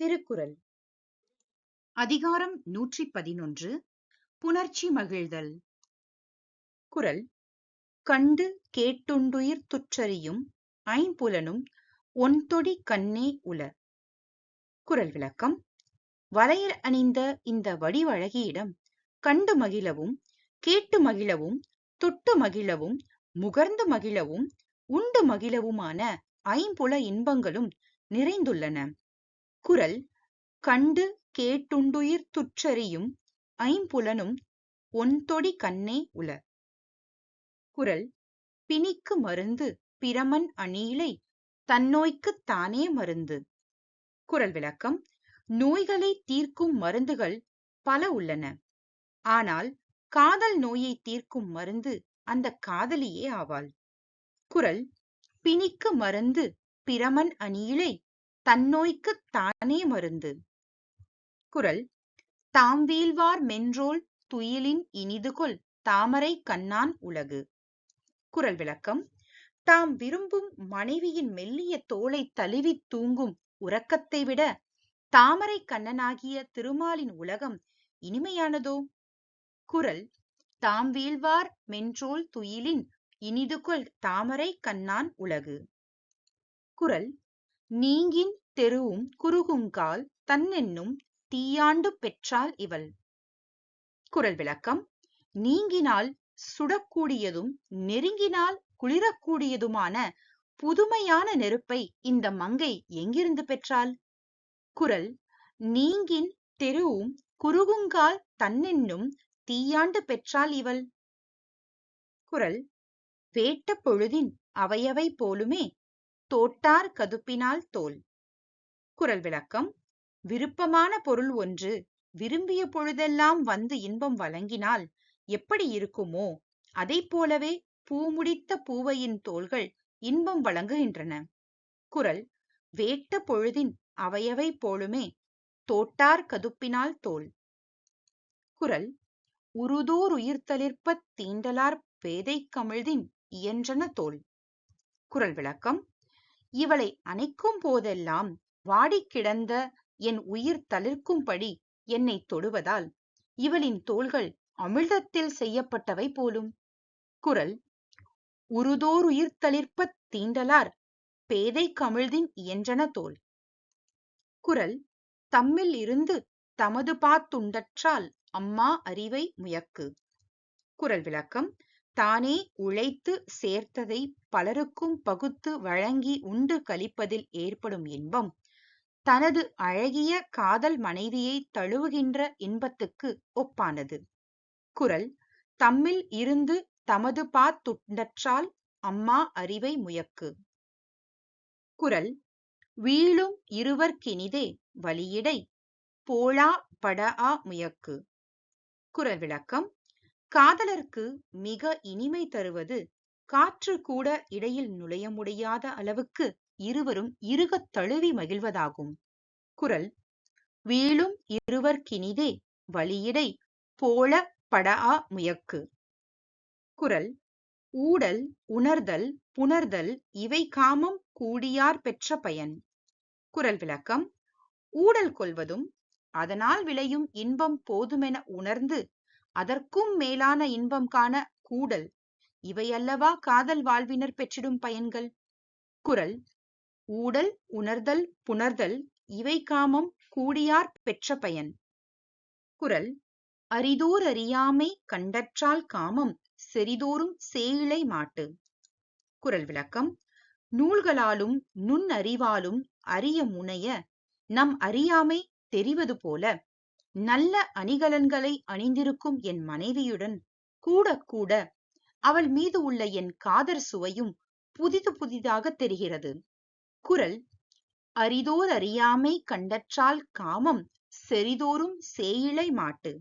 திருக்குறள். அதிகாரம் நூற்றி பதினொன்று புணர்ச்சி மகிழ்தல். குறள். கண்டு கேட்டுண்டுயிர் துற்றறியும் ஐம்புலனும் ஒன்தொடி கண்ணே உல குரல் விளக்கம். வலையில் அணிந்த இந்த வடிவழகியிடம் கண்டு மகிழவும் கேட்டு மகிழவும் தொட்டு மகிழவும் முகர்ந்து மகிழவும் உண்டு மகிழவுமான ஐம்புல இன்பங்களும் நிறைந்துள்ளன. அக்குரல் கண்டு கேட்டுண்டுயிர் துற்றறியும் ஐம்புலனும் ஒன்தொடி கண்ணே உல குரல் பிணிக்கு மருந்து பிரமன் அணியிலை தன்னோய்க்குத் தானே மருந்து குரல் விளக்கம் நோய்களை தீர்க்கும் மருந்துகள் பல உள்ளன. ஆனால் காதல் நோயை தீர்க்கும் மருந்து அந்த காதலியே ஆவாள் குரல் பிணிக்கு மருந்து பிரமன் அணியிலை தன்னோய்க்குத் தானே மருந்து. குரல் தாம் வீழ்வார் மென்றோல் துயிலின் இனிதுகொள் தாமரை கண்ணான் உலகு குரல் விளக்கம் தாம் விரும்பும் மனைவியின் மெல்லிய தோலை தழுவி தூங்கும் உறக்கத்தை விட தாமரை கண்ணனாகிய திருமாலின் உலகம் இனிமையானதோ குரல் தாம் வீழ்வார் மென்றோல் துயிலின் இனிதுகொள் தாமரை கண்ணான் உலகு குரல் நீங்கின் தெருவும் குறுகுங்கால் தன்னென்னும் தீயாண்டு பெற்றால் இவள். குரல் விளக்கம் நீங்கினால் சுடக்கூடியதும் நெருங்கினால் குளிரக்கூடியதுமான புதுமையான நெருப்பை இந்த மங்கை எங்கிருந்து பெற்றாள்? குரல் நீங்கின் தெருவும் குறுகுங்கால் தன்னென்னும் தீயாண்டு பெற்றால் இவள். குரல் வேட்ட பொழுதின் அவையவை போலுமே தோட்டார் கதுப்பினால் தோல். குரல் விளக்கம் விருப்பமான பொருள் ஒன்று விரும்பிய பொழுதெல்லாம் வந்து இன்பம் வழங்கினால் எப்படி இருக்குமோ அதை போலவே பூமுடித்த பூவையின் தோள்கள் இன்பம் வழங்குகின்றன. குரல் வேட்ட பொழுதின் அவையவை போலுமே தோட்டார் கதுப்பினால் தோல். குரல் உருதோர் உயிர்த்தளிர்ப்பத் தீண்டலார் பேதை கமிழ்தின் இயன்றன தோல். குரல் விளக்கம் இவளை அணைக்கும் போதெல்லாம் வாடிக் கிடந்த என் உயிர் தளிர்க்கும்படி என்னை தொடுவதால் இவளின் தோள்கள் அமிழ்தத்தில் செய்யப்பட்டவை போலும். குரல் உருதோர் உயிர்த்தளிர்ப்பத் தீண்டலார் பேதை கமிழ்தின் இயன்றன தோல் குரல் தம்மில் இருந்து தமது பாத்துண்டற்றால் அம்மா அறிவை முயக்கு குரல் விளக்கம் தானே உழைத்து சேர்த்ததை பலருக்கும் பகுத்து வழங்கி உண்டு கழிப்பதில் ஏற்படும் இன்பம். தனது அழகிய காதல் மனைவியை தழுவுகின்ற இன்பத்துக்கு ஒப்பானது. குறள் தம்மில் இருந்து தமது பாத்துண்டற்றால் அம்மா அறிவை முயக்கு குறள் வீழும் இருவர்க்கினிதே வலியிடை போலா படஆ முயக்கு குறள் விளக்கம் காதலர்க்கு மிக இனிமை தருவது காற்று கூட இடையில் நுழைய முடியாத அளவுக்கு இருவரும் இருகத் தழுவி மகிழ்வதாகும். குரல் வீழும் இருவர்க்கினிதே வழியிடை போல படஆ முயக்கு குரல் ஊடல் உணர்தல் புணர்தல் இவை காமம் கூடியார் பெற்ற பயன் குரல் விளக்கம் ஊடல் கொள்வதும் அதனால் விளையும் இன்பம் போதுமென உணர்ந்து அதற்கும் மேலான இன்பம் காண கூடல். இவையல்லவா காதல் வாழ்வினர் பெற்றிடும் பயன்கள்? குரல். ஊடல் உணர்தல் புணர்தல் இவை காமம் கூடியார் பெற்ற பயன். குரல். அரிதோர் அறியாமை கண்டற்றால் காமம் செறிதோறும் சேயிழை மாட்டு. குரல் விளக்கம். நூல்களாலும் நுண்ணறிவாலும் அறிய முனைய நம் அறியாமை தெரிவது போல நல்ல அணிகலன்களை அணிந்திருக்கும் என் மனைவியுடன் கூட கூட அவள் மீது உள்ள என் காதற் சுவையும் புதிது புதிதாக தெரிகிறது. குரல் அரிதோர் அறியாமை கண்டற்றால் காமம் செறிதோறும் சேயிழை மாட்டு.